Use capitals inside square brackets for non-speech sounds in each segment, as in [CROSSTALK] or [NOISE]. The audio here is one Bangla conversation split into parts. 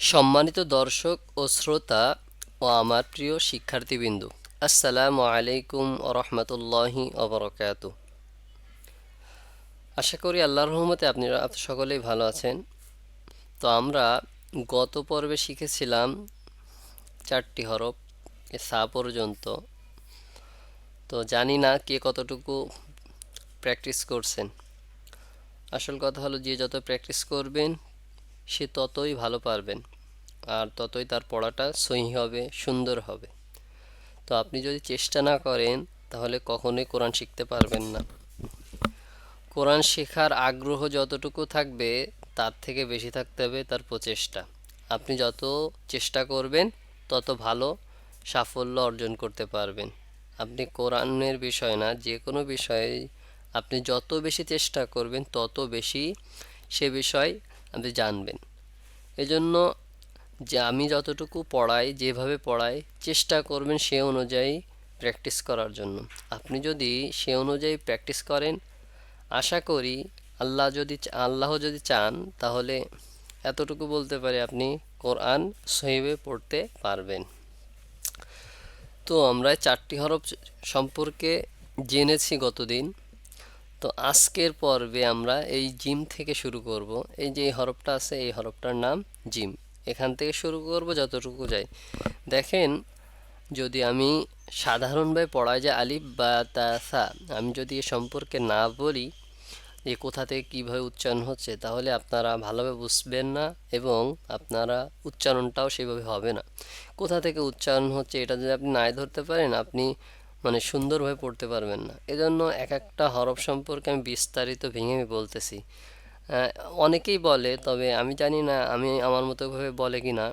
সম্মানিত দর্শক ও শ্রোতা ও আমার প্রিয় শিক্ষার্থীবৃন্দ, আসসালামু আলাইকুম রহমতুল্লাহি অবরকাত আশা করি আল্লাহ রহমতে আপনারা আপ- সকলেই ভালো আছেন। তো আমরা গত পর্বে শিখেছিলাম চারটি হরফ, এ সা পর্যন্ত। তো জানি না কে কতটুকু প্র্যাকটিস করছেন। আসল কথা হলো যে যত প্র্যাকটিস করবেন সে ততই ভালো পারবেন। আর ততই তার পড়াটা সহি হবে, সুন্দর হবে। তো আপনি যদি চেষ্টা না করেন, তাহলে কখনোই কোরআন শিখতে পারবেন না। কোরআন শেখার আগ্রহ যতটুকু থাকবে, তার থেকে বেশি থাকতে হবে তার প্রচেষ্টা। আপনি যত চেষ্টা করবেন, তত ভালো সাফল্য অর্জন করতে পারবেন। আপনি কোরআনের বিষয় না, যে কোনো বিষয়ে আপনি যত বেশি চেষ্টা করবেন, তত বেশি সে বিষয় আপনি জানবেন। এজন্য যে আমি যতটুকু পড়াই, যেভাবে পড়াই, চেষ্টা করবেন সে অনুযায়ী প্র্যাকটিস করার জন্য। আপনি যদি সে অনুযায়ী প্র্যাকটিস করেন, আশা করি আল্লাহ যদি আল্লাহ যদি চান, তাহলে এতটুকু বলতে পারি আপনি কোরআন সহিবে পড়তে পারবেন। তো আমরা চারটি হরফ সম্পর্কে জেনেছি গতদিন। তো আজকের পর্বে আমরা এই জিম থেকে শুরু করব। এই যে হরফটা আছে, এই হরফটার নাম জিম। এখান থেকে শুরু করব যতটুকু যাই। দেখেন, যদি আমি সাধারণভাবে পড়াই যে আলিফ, বা, তা, সা, আমি যদি এ সম্পর্কে না বলি যে কোথা থেকে কীভাবে উচ্চারণ হচ্ছে, তাহলে আপনারা ভালোভাবে বুঝবেন না এবং আপনারা উচ্চারণটাও সেভাবে হবে না। কোথা থেকে উচ্চারণ হচ্ছে, এটা যদি আপনি নাই ধরতে পারেন, আপনি মানে সুন্দরভাবে পড়তে পারবেন না। এজন্য এক একটা হরফ সম্পর্কে আমি বিস্তারিত ভেঙে ভেঙে বলতেছি অনেকেই বলে, তবে আমি জানি না, আমি আমার মতো ভাবে বলে কি না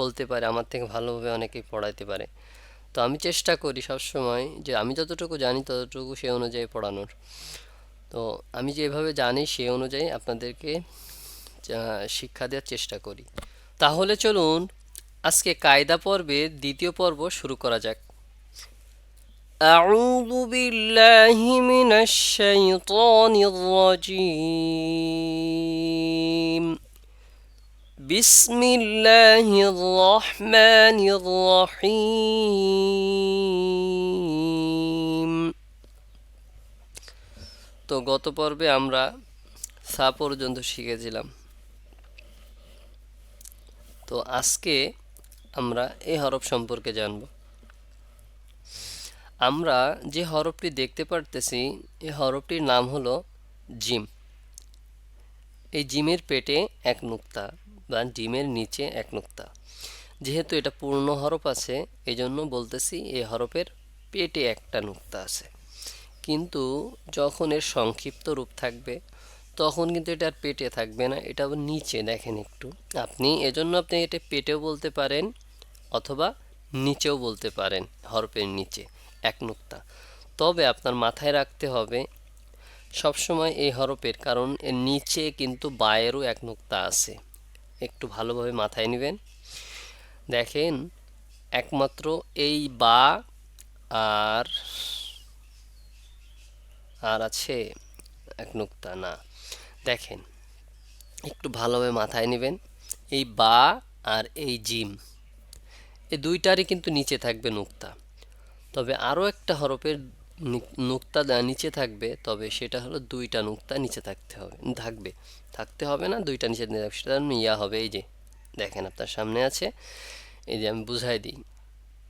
বলতে পারে, আমার থেকে ভালোভাবে অনেকেই পড়াইতে পারে। তো আমি চেষ্টা করি সবসময় যে আমি যতটুকু জানি ততটুকু সে অনুযায়ী পড়ানোর। তো আমি যেভাবে জানি সে অনুযায়ী আপনাদেরকে শিক্ষা দেওয়ার চেষ্টা করি। তাহলে চলুন, আজকে কায়দা পর্বের দ্বিতীয় পর্ব শুরু করা যাক। أعوذ بالله من الشيطان الرجيم بسم الله الرحمن الرحيم তো গত পর্বে আমরা সা পর্যন্ত শিখেছিলাম তো আজকে আমরা এই হরফ সম্পর্কে জানব আমরা যে হরফটি দেখতে পারতেছি, এই হরফটির নাম হলো জিম। এই জিমের পেটে এক নুক্তা বা জিমের নিচে এক নুক্তা। যেহেতু এটা পূর্ণ হরফ আছে এই জন্য বলতেছি এই হরফের পেটে একটা নুক্তা আছে। কিন্তু যখন এর সংক্ষিপ্ত রূপ থাকবে, তখন কিন্তু এটা আর পেটে থাকবে না, এটা নিচে দেখেন একটু। আপনি এজন্য আপনি এটা পেটেও বলতে পারেন অথবা নিচেও বলতে পারেন হরফের নিচে। এক নুক্তা। তবে আপনার মাথায় রাখতে হবে, সবসময় এই হরফের, কারণ এর নিচে কিন্তু বায়েরও এক নুক্তা আছে। একটু ভালোভাবে মাথায় নেবেন। দেখেন, একমাত্র এই বা আর আর আছে এক নুক্তা, না। দেখেন, একটু ভালোভাবে মাথায় নেবেন। এই বা আর এই জিম এই দুইটারই কিন্তু নিচে থাকবে নুক্তা। তবে আরও একটা হরফের নুক্তা নিচে থাকবে, তবে সেটা হলো দুইটা নুক্তা নিচে থাকতে হবে, থাকবে। থাকতে হবে না, দুইটা নিচে সেটা ইয়া হবে, এই যে দেখেন আপনার সামনে আছে, এই যে আমি বুঝাই দিই।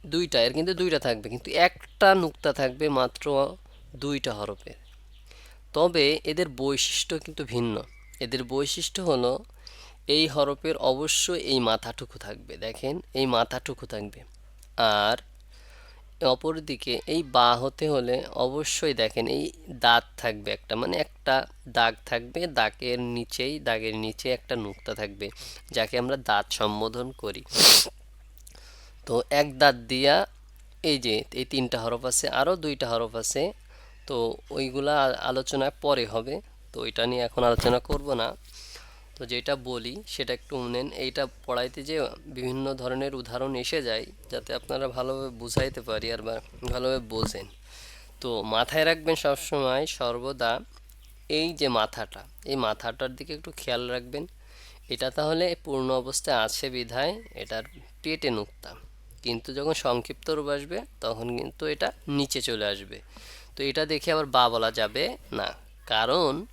দুইটা, এর কিন্তু দুইটা থাকবে, কিন্তু একটা নুক্তা থাকবে মাত্র দুইটা হরফের। তবে এদের বৈশিষ্ট্য কিন্তু ভিন্ন। এদের বৈশিষ্ট্য হলো এই হরফের অবশ্যই এই মাথাটুকু থাকবে, দেখেন, এই মাথাটুকু থাকবে। আর অপরদিকে এই বা হতে হলে অবশ্যই দেখেন এই দাঁত থাকবে একটা মানে একটা দাগ থাকবে, দাগের নিচেই, দাগের নিচে একটা নুক্তা থাকবে যাকে আমরা দাঁত সম্বোধন করি। তো এক দাঁত দিয়া এই যে এই তিনটা হরফ আছে, আরও দুইটা হরফ আছে, তো ওইগুলা আলোচনা পরে হবে। তো এটা নিয়ে এখন আলোচনা করব না। তো যেটা বলি, সেটা একটু নেন। এইটা পড়াইতে যে বিভিন্ন ধরনের উদাহরণ এসে যায়, যাতে আপনারা ভালোভাবে বুঝাইতে পারি আর ভালোভাবে বোঝেন। তো মাথায় রাখবেন সবসময় সর্বদা এই যে মাথাটা, এই মাথাটার দিকে একটু খেয়াল রাখবেন। এটা তাহলে পূর্ণ অবস্থায় আছে বিধায় এটার পেটে নুক্তা। কিন্তু যখন সংক্ষিপ্ত রূপ আসবে, তখন কিন্তু এটা নিচে চলে আসবে। তো এটা দেখে আবার বা বলা যাবে না। কারণ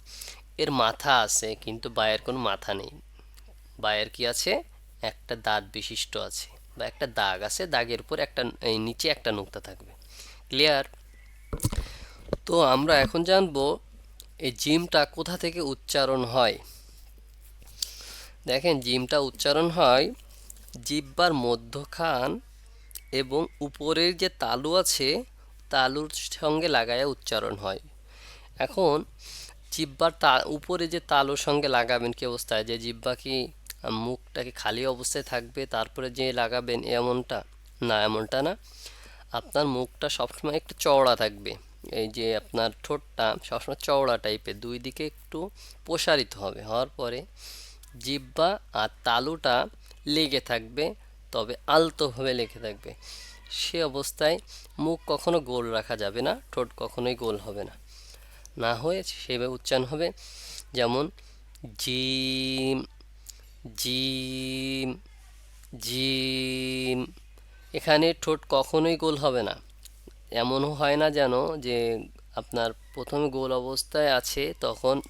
এর মাথা আছে, কিন্তু বায়ের কোনো মাথা নেই। বায়ের কি আছে? একটা দাঁত বিশিষ্ট আছে বা একটা দাগ আছে, দাগের উপর একটা নিচে একটা নুক্তা থাকবে। ক্লিয়ার তো আমরা এখন জানব, এই জিমটা কোথা থেকে উচ্চারণ হয়? দেখেন, জিমটা উচ্চারণ হয় জিব্বার মধ্যখান এবং উপরের যে তালু আছে, তালুর সঙ্গে লাগায়া উচ্চারণ হয়। এখন জিব্বার তা, উপরে যে তালুর সঙ্গে লাগাবেন কি অবস্থায়? যে জিব্বা কি মুখটা কি খালি অবস্থায় থাকবে, তারপরে যে লাগাবেন এমনটা? না এমনটা না। আপনার মুখটা সবসময় একটু চওড়া থাকবে। এই যে আপনার ঠোঁটটা সবসময় চওড়া টাইপের, দুই দিকে একটু প্রসারিত হবে। হওয়ার পরে জিব্বা আর তালুটা লেগে থাকবে, তবে আলতোভাবে লেগে থাকবে। সে অবস্থায় মুখ কখনো গোল রাখা যাবে না, ঠোঁট কখনোই গোল হবে না। না হয়ে সেভাবে উচ্চারণ হবে। যেমন, জিম জিম জিম। এখানে ঠোঁট কখনোই গোল হবে না। এমনও হয় না যেন যে আপনার প্রথমে গোল অবস্থায় আছে, তখন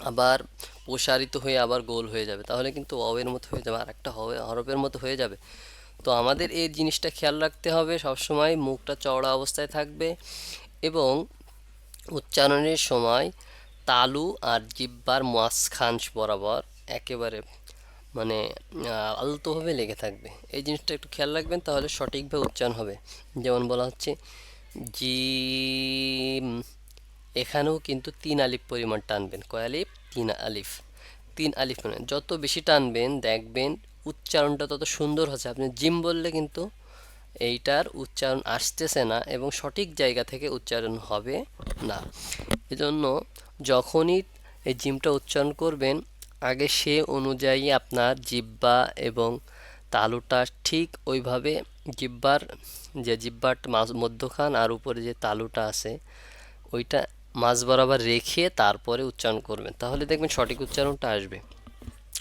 আবার প্রসারিত হয়ে আবার গোল হয়ে যাবে। তাহলে কিন্তু অবের মতো হয়ে যাবে আর একটা হবে, হরফের মতো হয়ে যাবে। তো আমাদের এই জিনিসটা খেয়াল রাখতে হবে। সবসময় মুখটা চওড়া অবস্থায় থাকবে এবং উচ্চারণের সময় তালু আর জিব্বার মাঝখান বরাবর একেবারে মানে আলতোভাবে লেগে থাকবে। এই জিনিসটা একটু খেয়াল রাখবেন, তাহলে সঠিকভাবে উচ্চারণ হবে। যেমন বলা হচ্ছে, জিম। এখানেও কিন্তু তিন আলিফ পরিমাণ টানবেন। কয় আলিফ? তিন আলিফ। তিন আলিফ মানে যত বেশি টানবেন, দেখবেন উচ্চারণটা তত সুন্দর হচ্ছে। আপনি জিম বললে কিন্তু এইটার উচ্চারণ আসতেছে না এবং সঠিক জায়গা থেকে উচ্চারণ হবে না। এজন্য যখনই এই জিমটা উচ্চারণ করবেন, আগে সে অনুযায়ী আপনার জিব্বা এবং তালুটা ঠিক ওইভাবে জিব্বার যে জিব্বার মধ্যখান আর উপরে যে তালুটা আছে, ওইটা মাঝ বরাবর রেখে তারপরে উচ্চারণ করবেন। তাহলে দেখবেন সঠিক উচ্চারণটা আসবে।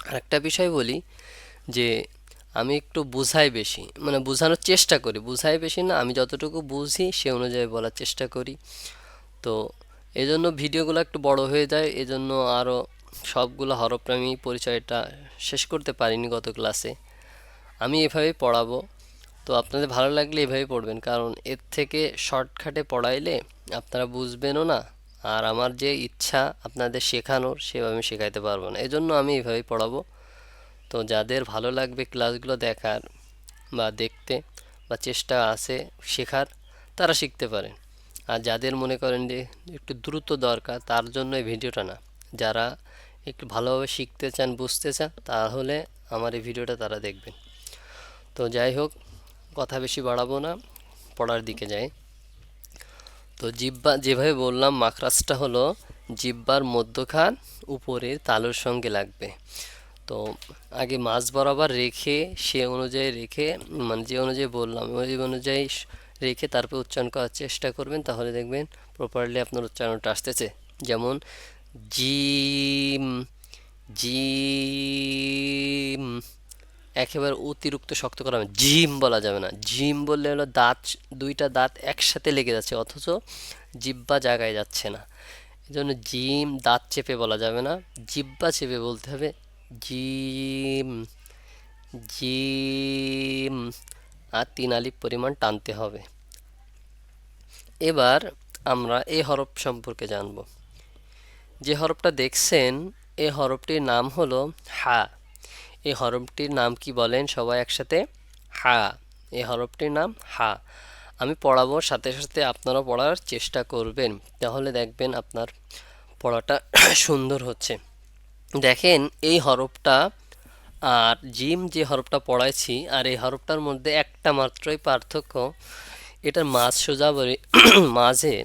আরেকটা বিষয় বলি যে আমি একটু বুঝাই বেশি মানে বোঝানোর চেষ্টা করি। বুঝাই বেশি না, আমি যতটুকু বুঝি সে অনুযায়ী বলার চেষ্টা করি। তো, এজন্য ভিডিওগুলো একটু বড় হয়ে যায়, এজন্য আরও সবগুলো হরপ্রেমী পরিচয়টা শেষ করতে পারিনি গত ক্লাসে আমি এভাবেই পড়াবো। তো আপনাদের ভালো লাগলে এভাবেই পড়বেন, কারণ এর থেকে শর্টকাটে পড়াইলে আপনারা বুঝবেনও না, আর আমার যে ইচ্ছা আপনাদের শেখানোর, সেভাবে আমি শেখাইতে পারব না। এজন্য আমি এভাবেই পড়াবো। তো যাদের ভালো লাগবে ক্লাসগুলো দেখার বা দেখতে বা চেষ্টা আছে শেখার, তারা শিখতে পারেন। আর যাদের মনে করেন যে একটু দ্রুত দরকার, তার জন্য এই ভিডিওটা না। যারা একটু ভালোভাবে শিখতে চান, বুঝতে চান, তাহলে আমার এই ভিডিওটা তারা দেখবেন। তো যাই হোক, কথা বেশি বাড়াবো না, পড়ার দিকে যাই। তো জিব্বা, যেভাবে বললাম, মাখরাজটা হলো জিব্বার মধ্যখান উপরের তালুর সঙ্গে লাগবে। তো আগে মাছ বরাবর রেখে সে অনুযায়ী রেখে মানে যে অনুযায়ী বললাম, ওই অনুযায়ী রেখে তারপর উচ্চারণ করার চেষ্টা করবেন, তাহলে দেখবেন প্রপারলি আপনার উচ্চারণটা আসতেছে। যেমন, জিম জিম, একেবারে অতিরিক্ত শক্ত করা জিম বলা যাবে না। জিম বললে হলো দাঁত, দুইটা দাঁত একসাথে লেগে যাচ্ছে, অথচ জিব্বা জায়গায় যাচ্ছে না। এই জন্য জিম দাঁত চেপে বলা যাবে না। জিব্বা চেপে বলতে হবে জিম জিম। আর তিন আলিফ পরিমাণ টানতে হবে। এবার আমরা এই হরফ সম্পর্কে জানব। যে হরফটা দেখছেন এই হরফটির নাম হলো হা। এই হরফটির নাম কি বলেন সবাই একসাথে? হা। এই হরফটির নাম হা। আমি পড়াবো, সাথে সাথে আপনারা পড়ার চেষ্টা করবেন। তাহলে দেখবেন আপনার পড়াটা সুন্দর হচ্ছে। দেখেন, এই হরফটা আর জিম যে হরফটা পড়াইছি, আর এই হরফটার মধ্যে একটা মাত্রই পার্থক্য, এটার মাঝ সোজা বলি, [CLEARS THROAT] মাঝে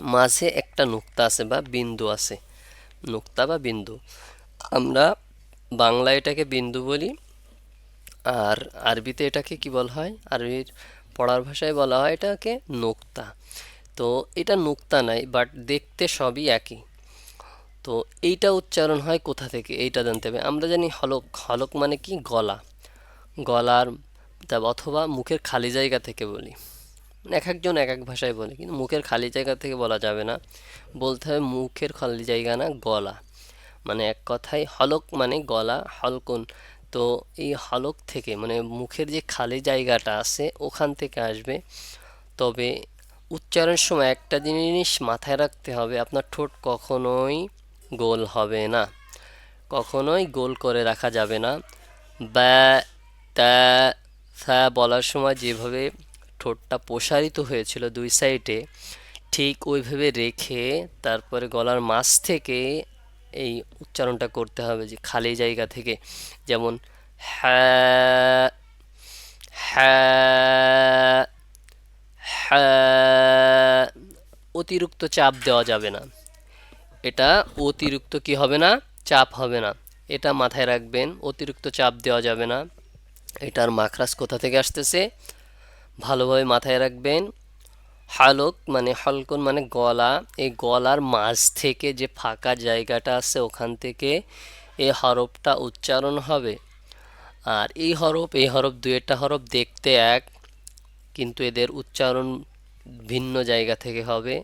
মাঝে একটা নুক্তা আছে বা বিন্দু আছে। নুক্তা বা বিন্দু। আমরা বাংলা এটাকে বিন্দু বলি, আর আরবিতে এটাকে কি বলা হয়? আরবির পড়ার ভাষায় বলা হয় এটাকে নোক্তা। তো এটা নোক্তা নাই বাট দেখতে সবই একই। তো এইটা উচ্চারণ হয় কোথা থেকে? এইটা জানতে হবে। আমরা জানি হলক। হলক মানে কি? গলা। গলার অথবা মুখের খালি জায়গা থেকে বলি। এক একজন এক এক ভাষায় বলে, কিন্তু মুখের খালি জায়গা থেকে বলা যাবে না। বলতে হবে মুখের খালি জায়গা না, গলা। মানে এক কথায় হলক মানে গলা, হলকুন। তো এই হলক থেকে মানে মুখের যে খালি জায়গাটা আছে, ওখান থেকে আসবে। তবে উচ্চারণের সময় একটা জিনিস মাথায় রাখতে হবে। আপনার ঠোঁট কখনোই গোল হবে না। কখনোই গোল করে রাখা যাবে না। ব্যা তা থা বলার সময় যেভাবে ঠোঁটটা প্রসারিত হয়েছিল দুই সাইডে, ঠিক ওইভাবে রেখে তারপরে গলার মাছ থেকে এই উচ্চারণটা করতে হবে যে খালি জায়গা থেকে। যেমন হ্যাঁ হ্যাঁ হ্যাঁ অতিরিক্ত চাপ দেওয়া যাবে না। এটা অতিরিক্ত কি হবে না? চাপ হবে না। এটা মাথায় রাখবেন, অতিরিক্ত চাপ দেওয়া যাবে না। এটার মাখরাজ কোথা থেকে আসতেছে? ভালোভাবে মাথায় রাখবেন। হালক মানে হলকন মানে গলা। এই গলার মাঝ থেকে যে ফাঁকা জায়গাটা আছে, ওখান থেকে এই হরফটা উচ্চারণ হবে। আর এই হরফ এই হরফ দুয়েরটা হরফ দেখতে এক, কিন্তু এদের উচ্চারণ ভিন্ন জায়গা থেকে হবে।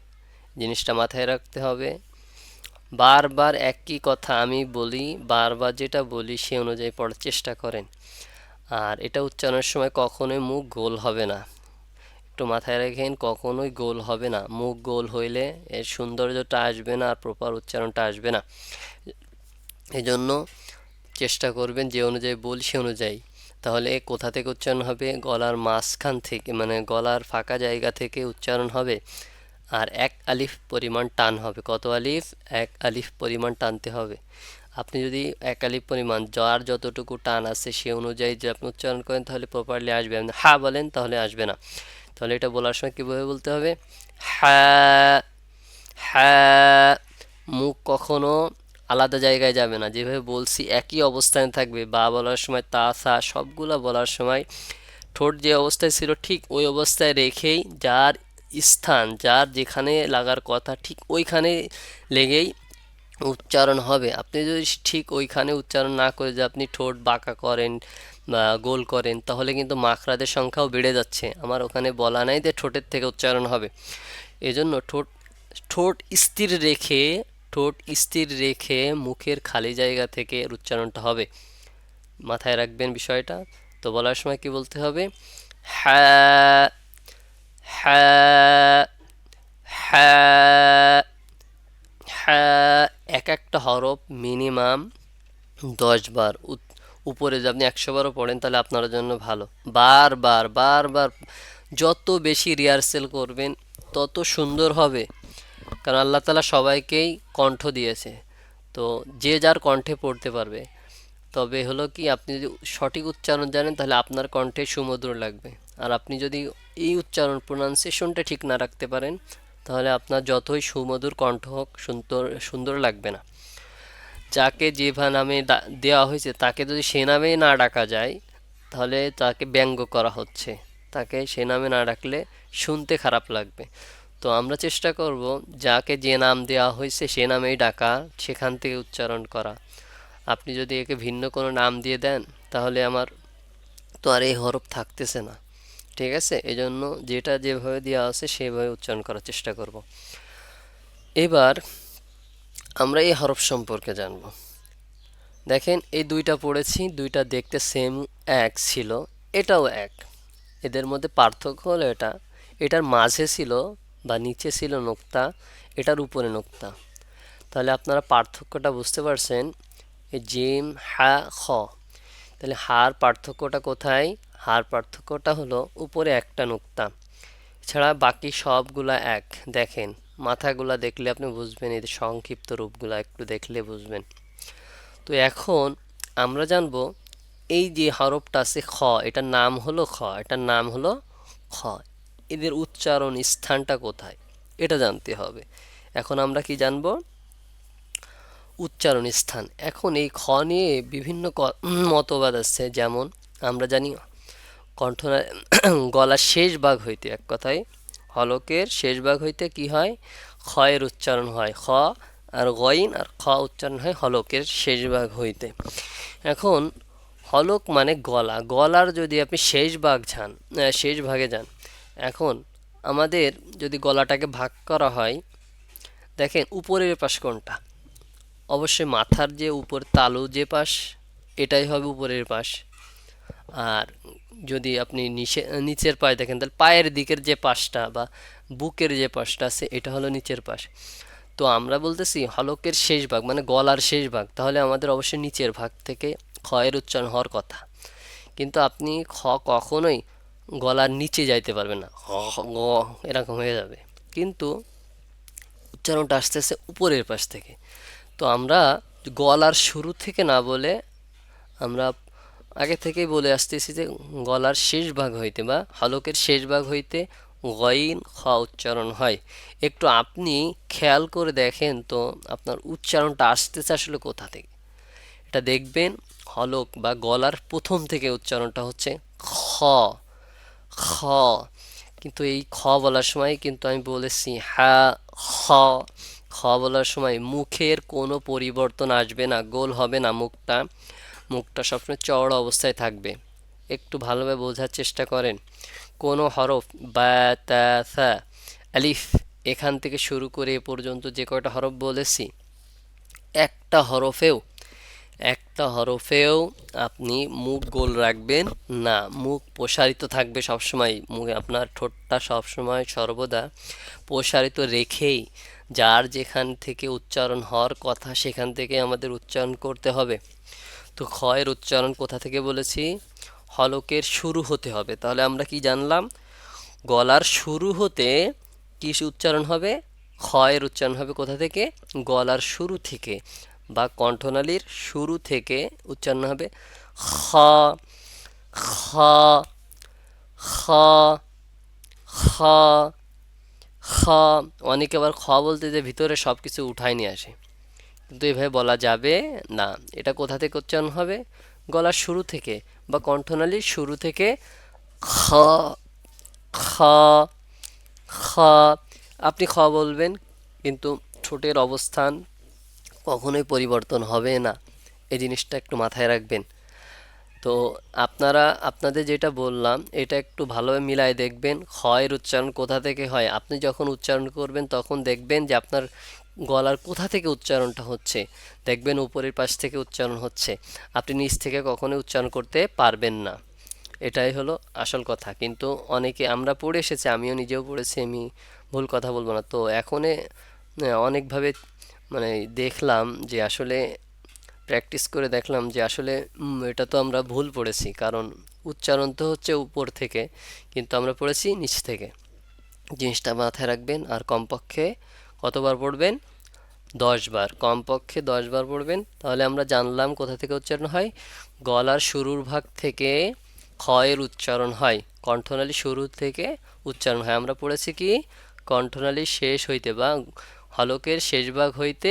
জিনিসটা মাথায় রাখতে হবে। বারবার একই কথা আমি বলি, বারবার যেটা বলি সে অনুযায়ী পড়ার চেষ্টা করেন। আর এটা উচ্চারণের সময় কখনোই মুখ গোল হবে না। একটু মাথায় রাখেন, কখনোই গোল হবে না। মুখ গোল হইলে এর সৌন্দর্যটা আসবে না আর প্রপার উচ্চারণটা আসবে না। এজন্য চেষ্টা করবেন যে অনুযায়ী বলি সে অনুযায়ী। তাহলে কোথা থেকে উচ্চারণ হবে? গলার মাঝখান থেকে মানে গলার ফাঁকা জায়গা থেকে উচ্চারণ হবে। আর এক আলিফ পরিমাণ টান হবে। কত আলিফ? এক আলিফ পরিমাণ টানতে হবে। আপনি যদি এক আলিফ পরিমাণ, যার যতটুকু টান আছে সে অনুযায়ী যে আপনি উচ্চারণ করেন, তাহলে প্রপারলি আসবে। আপনি হা বলেন, তাহলে আসবে না। তাহলে এটা বলার সময় কীভাবে বলতে হবে? হ্যাঁ হ্যাঁ মুখ কখনো আলাদা জায়গায় যাবে না। যেভাবে বলছি, একই অবস্থানে থাকবে। বা বলার সময় তা, সা, সবগুলা বলার সময় ঠোঁট যে অবস্থায় ছিল, ঠিক ওই অবস্থায় রেখেই যার স্থান, যার যেখানে লাগার কথা ঠিক ওইখানে লেগেই উচ্চারণ হবে। আপনি যদি ঠিক ওইখানে উচ্চারণ না করে যে আপনি ঠোঁট বাঁকা করেন বা গোল করেন, তাহলে কিন্তু মাখরাদের সংখ্যাও বেড়ে যাচ্ছে। আমার ওখানে বলা নাই যে ঠোঁটের থেকে উচ্চারণ হবে। এজন্য ঠোঁট ঠোঁট স্থির রেখে, ঠোঁট স্থির রেখে মুখের খালি জায়গা থেকে উচ্চারণটা হবে। মাথায় রাখবেন বিষয়টা। তো বলার সময় কি বলতে হবে? হ্যাঁ হ্যাঁ হ্যাঁ হ্যাঁ এক একটা হরফ মিনিমাম দশ বার। উত- উপরে যদি আপনি একশো বারও পড়েন তাহলে আপনার জন্য ভালো। বারবার বারবার যত বেশি রিহার্সেল করবেন, তত সুন্দর হবে। কারণ আল্লাহ তালা সবাইকেই কণ্ঠ দিয়েছে। তো যে যার কণ্ঠে পড়তে পারবে। তবে হলো কি, আপনি যদি সঠিক উচ্চারণ জানেন তাহলে আপনার কণ্ঠে সুমধুর লাগবে। আর আপনি যদি এই উচ্চারণ প্রোনাউন্সিয়েশনটা ঠিক না রাখতে পারেন, তাহলে আপনার যতই সুমধুর কণ্ঠ হোক সুন্দর সুন্দর লাগবে না। যাকে যে নামে দেওয়া হয়েছে, তাকে যদি সে নামে না ডাকা যায়, তাহলে তাকে ব্যঙ্গ করা হচ্ছে। তাকে সে নামে না ডাকলে শুনতে খারাপ লাগবে। তো আমরা চেষ্টা করব যাকে যে নাম দেওয়া হয়েছে, সে নামেই ডাকা, সেখান থেকে উচ্চারণ করা। আপনি যদি একে ভিন্ন কোনো নাম দিয়ে দেন, তাহলে আমার তো আর এই হরফ থাকতেছে না। ঠিক আছে? এজন্য যেটা যেভাবে দেওয়া আছে সেভাবে উচ্চারণ করার চেষ্টা করব। এবার আমরা এই হরফ সম্পর্কে জানব। দেখেন, এই দুইটা পড়েছি, দুইটা দেখতে সেম এক ছিল, এটাও এক। এদের মধ্যে পার্থক্য হলো এটা, এটার মাঝে ছিল বা নিচে ছিল নোক্তা, এটার উপরে নোক্তা। তাহলে আপনারা পার্থক্যটা বুঝতে পারছেন জিম, হা, খ। তাহলে হার পার্থক্যটা কোথায়? হার পার্থক্যটা হলো উপরে একটা নোক্তা। এছাড়া বাকি সবগুলা এক। দেখেন, মাথাগুলা দেখলে আপনি বুঝবেন এদের সংক্ষিপ্ত রূপগুলা একটু দেখলে বুঝবেন। তো এখন আমরা জানব, এই যে হরফটা আছে খ, এটার নাম হলো খ, এটার নাম হলো খ। এদের উচ্চারণ স্থানটা কোথায়? এটা জানতে হবে। এখন আমরা কি জানব? উচ্চারণ স্থান। এখন এই খ নিয়ে বিভিন্ন মতবাদ আছে, যেমন আমরা জানি কণ্ঠনা [CLEARS THROAT] গলার শেষ ভাগ হইতে এক কথায়, হলকের শেষ ভাগ হইতে কি হয়? খয়ের উচ্চারণ হয় খ, আর গইন আর খ উচ্চারণ হয় হলকের শেষ ভাগ হইতে। এখন, হলক মানে গলা। গলার যদি আপনি শেষ ভাগ যান শেষ ভাগে যান, এখন আমাদের যদি গলাটাকে ভাগ করা হয়, দেখেন উপরের পাশ কোনটা? অবশ্যই মাথার যে উপর, তালু যে পাশ, এটাই হবে উপরের পাশ। আর যদি আপনি নিচে, নিচের পাশ দেখেন, তাহলে পায়ের দিকের যে পাশটা বা বুকের যে পাশটা আছে, এটা হলো নিচের পাশ। তো আমরা বলতেছি হলকের শেষ ভাগ মানে গলার শেষ ভাগ, তাহলে আমাদের অবশ্যই নিচের ভাগ থেকে খয়ের উচ্চারণ হওয়ার কথা। কিন্তু আপনি খ কখনোই গলার নিচে যাইতে পারবেন না। গ, এরকম হয়ে যাবে। কিন্তু উচ্চারণটা আসতেছে উপরের পাশ থেকে। তো আমরা গলার শুরু থেকে না বলে আমরা আগে থেকেই বলে আসতেছি যে গলার শেষ ভাগ হইতে বা হলকের শেষ ভাগ হইতে গইন খ উচ্চারণ হয়। একটু আপনি খেয়াল করে দেখেন তো আপনার উচ্চারণটা আসতেছে আসলে কোথা থেকে? এটা দেখবেন হলক বা গলার প্রথম থেকে উচ্চারণটা হচ্ছে খ খ। কিন্তু এই খ বলার সময় কিন্তু আমি বলেছি হা, খ। খ বলার সময় মুখের কোনো পরিবর্তন আসবে না, গোল হবে না মুখটা। মুখটা সবসময় চওড়া অবস্থায় থাকবে। একটু ভালোভাবে বোঝার চেষ্টা করেন। কোনো হরফ বা, তা আলিফ এখান থেকে শুরু করে এ পর্যন্ত যে কয়টা হরফ বলেছি, একটা হরফেও একটা হরফেও আপনি মুখ গোল রাখবেন না। মুখ প্রসারিত থাকবে সবসময়। মুখে আপনার ঠোঁটটা সবসময় সর্বদা প্রসারিত রেখেই যার যেখান থেকে উচ্চারণ হওয়ার কথা সেখান থেকে আমাদের উচ্চারণ করতে হবে। তো খয়ের উচ্চারণ কোথা থেকে বলেছি? হলকের শুরু হতে হবে। তাহলে আমরা কি জানলাম? গলার শুরু হতে কি উচ্চারণ হবে? খয়ের উচ্চারণ হবে কোথা থেকে? গলার শুরু থেকে বা কণ্ঠনালীর শুরু থেকে উচ্চারণ হবে খ খ খ খ খ। অনেকে আবার খ বলতে যে ভিতরে সব কিছু উঠায় নিয়ে আসে। কিন্তু এভাবে বলা যাবে না। এটা কোথা থেকে উচ্চারণ হবে? গলার শুরু থেকে বা কণ্ঠনালীর শুরু থেকে খ খ খ। আপনি খ বলবেন, কিন্তু ঠোঁটের অবস্থান কখনোই পরিবর্তন হবে না। এই জিনিসটা একটু মাথায় রাখবেন। তো আপনারা, আপনাদের যেটা বললাম, এটা একটু ভালোভাবে মিলায় দেখবেন খয়ের উচ্চারণ কোথা থেকে হয়। আপনি যখন উচ্চারণ করবেন, তখন দেখবেন যে আপনার গলার কোথা থেকে উচ্চারণটা হচ্ছে? দেখবেন উপরের পাশ থেকে উচ্চারণ হচ্ছে। আপনি নিচ থেকে কখনোই উচ্চারণ করতে পারবেন না। এটাই হলো আসল কথা। কিন্তু অনেকে, আমরা পড়ে এসেছি, আমিও নিজেও পড়েছি, আমি ভুল কথা বলব না। তো এখনে অনেকভাবে মানে দেখলাম যে আসলে, প্র্যাকটিস করে দেখলাম যে আসলে এটা তো আমরা ভুল পড়েছি। কারণ উচ্চারণ তো হচ্ছে উপর থেকে, কিন্তু আমরা পড়েছি নিচ থেকে। জিনিসটা মাথায় রাখবেন আর কমপক্ষে কতবার পড়বেন? দশ বার কমপক্ষে দশ বার পড়বেন। তাহলে আমরা জানলাম কোথা থেকে উচ্চারণ হয়? গলার শুরুর ভাগ থেকে খয়ের উচ্চারণ হয়। কণ্ঠনালী শুরু থেকে উচ্চারণ হয়। আমরা পড়েছি কি? কণ্ঠনালী শেষ হইতে বা হলকের শেষ ভাগ হইতে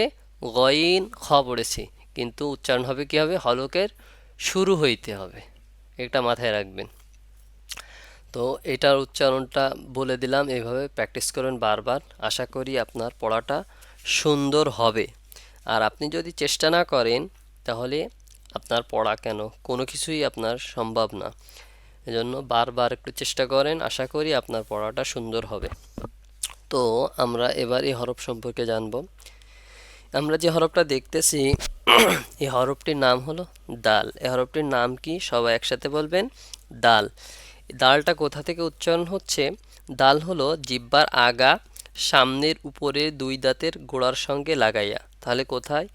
গইন খ পড়েছি। কিন্তু উচ্চারণ হবে কি হবে? হলকের শুরু হইতে হবে। এটা মাথায় রাখবেন। তো এটার উচ্চারণটা বলে দিলাম এইভাবে প্র্যাকটিস করবেন বারবার। আশা করি আপনার পড়াটা সুন্দর হবে। আর আপনি যদি চেষ্টা না করেন, তাহলে আপনার পড়া কেন? কোনো কিছুই আপনার সম্ভব না। এজন্য বারবার একটু চেষ্টা করেন, আশা করি আপনার পড়াটা সুন্দর হবে। তো আমরা এবার এই হরফ সম্পর্কে জানব। আমরা যে হরফটা দেখতেছি, এই হরফটির নাম হলো দাল। এই হরফটির নাম কি? সবাই একসাথে বলবেন, দাল। দালটা কোথা থেকে উচ্চারণ হচ্ছে? দাল হলো জিব্বার আগা, সামনের উপরে দুই দাঁতের গোড়ার সঙ্গে লাগাইয়া। তাহলে কোথায়?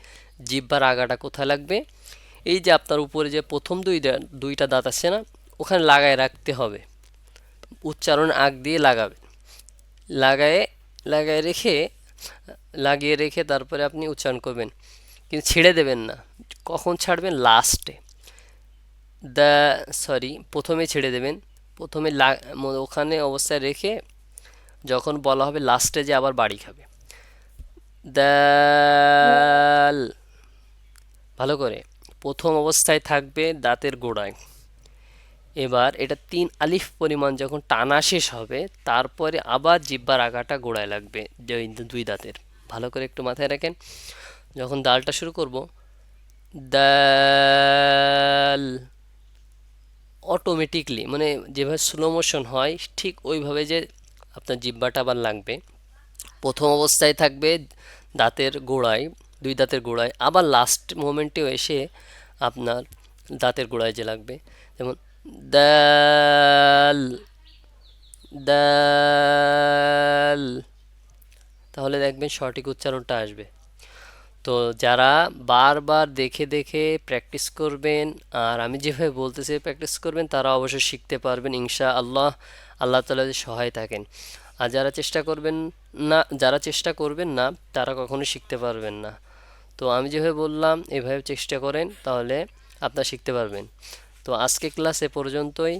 জিব্বার আগাটা কোথায় লাগবে? এই যে আপনার উপরে যে প্রথম দুই দুইটা দাঁত আছে না, ওখানে লাগায় রাখতে হবে। উচ্চারণ আগ দিয়ে লাগাবেন লাগায়ে, লাগায় রেখে, লাগিয়ে রেখে তারপরে আপনি উচ্চারণ করবেন। কিন্তু ছেড়ে দেবেন না। কখন ছাড়বেন? লাস্টে। দ্য, সরি, প্রথমে ছেড়ে দেবেন। প্রথমে ওখানে অবস্থায় রেখে যখন বলা হবে লাস্টে যে আবার বাড়ি খাবে। দাল। ভালো করে। প্রথম অবস্থায় থাকবে দাঁতের গোড়ায়। এবার এটা তিন আলিফ পরিমাণ যখন টানা শেষ হবে, তারপরে আবার জিব্বার আগাটা গোড়ায় লাগবে দুই দাঁতের। ভালো করে একটু মাথায় রাখেন। যখন দালটা শুরু করব, দাল। অটোমেটিকলি মানে যেভাবে স্লো মোশন হয়, ঠিক ওইভাবে যে আপনার জিহ্বাটা আবার লাগবে। প্রথম অবস্থায় থাকবে দাঁতের গোড়ায়, দুই দাঁতের গোড়ায়, আবার লাস্ট মোমেন্টেও এসে আপনার দাঁতের গোড়ায় যে লাগবে, যেমন দাল দাল তাহলে দেখবেন সঠিক উচ্চারণটা আসবে। তো যারা বারবার দেখে দেখে প্র্যাকটিস করবেন, আর আমি যেভাবে বলতেছি প্র্যাকটিস করবেন, তারা অবশ্যই শিখতে পারবেন ইনশা আল্লাহ আল্লাহ তালা সহায় থাকেন। আর যারা চেষ্টা করবেন না, যারা চেষ্টা করবেন না, তারা কখনো শিখতে পারবেন না। তো আমি যেভাবে বললাম, এভাবে চেষ্টা করেন, তাহলে আপনারা শিখতে পারবেন। তো আজকে ক্লাস এ পর্যন্তই।